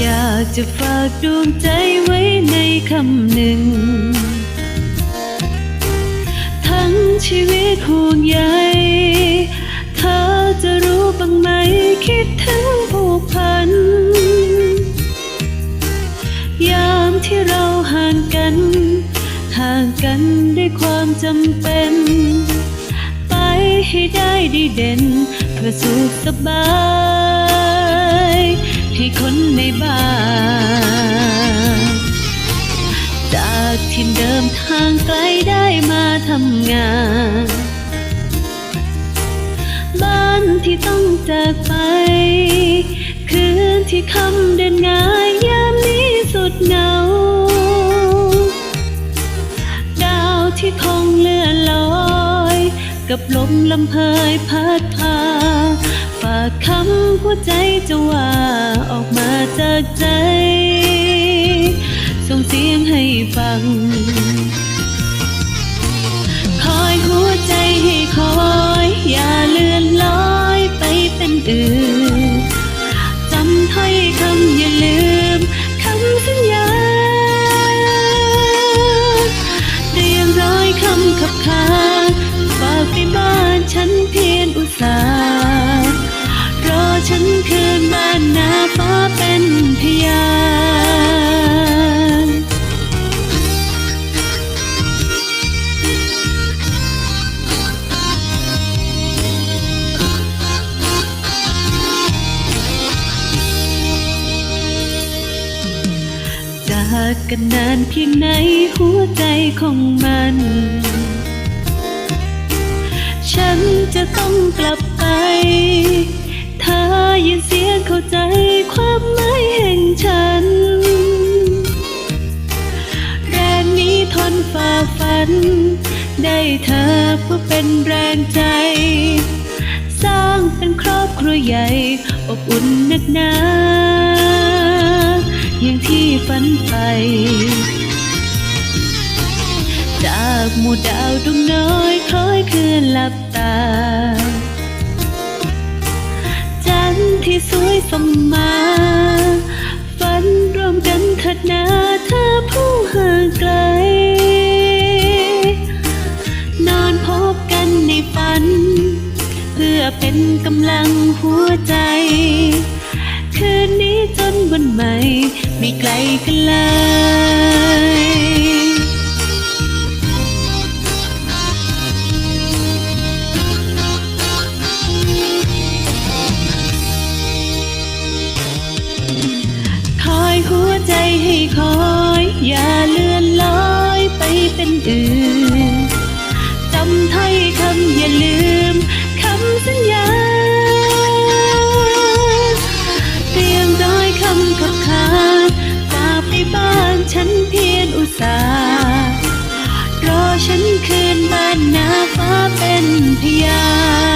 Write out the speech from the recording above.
อยากจะฝากดวงใจไว้ในคำหนึ่ง ทั้งชีวิตห่วงใยเธอจะรู้บ้างไหมคิดถึงผูกพัน ยามที่เราห่างกัน ห่างกันด้วยความจำเป็น ไปให้ได้ดีเด่นเพื่อสุขสบาย ให้คนในบ้าน จากที่เดิมทางไกลได้มาทำงาน บ้านที่ต้องจากไป คืนที่คำเดินง่ายยามนี้สุดเหงา ดาวที่คงเลื่อนลอย กับลมลำเพยพัดพาากคำหัวใจจะว่าออกมาจากใจ ส่งเสียงให้ฟัง คอยหัวใจให้คอย อย่าเลื่อนลอยไปเป็นอื่นจำถ้อยคำอย่าลืมคำสัญญาเรียงร้อยคำขับคาากกันนานเพียงไหนหัวใจของมัน ฉันจะต้องกลับไปเธอยินเสียงเข้าใจความหมายแห่งฉัน แรงนี้ทนฝ่าฟัน ได้เธอเพื่อเป็นแรงใจ สร้างเป็นครอบครัวใหญ่ อบอุ่นนักหนา อย่างที่ฝันไป จากหมู่ดาวดวงน้อยคล้อยคืนหลับตา จันทร์ที่สวยส่งมา ฝันร่วมกันเถิดนาเธอผู้ห่างไกล นอนพบกันในฝัน เพื่อเป็นกำลังหัวใจ คืนนี้จนวันใหม่ ไม่ไกลกันเลยคอยหัวใจให้คอย ฉันเพียรอุตสาห์รอฉันคืนบ้านนาฟ้าเป็นพยาน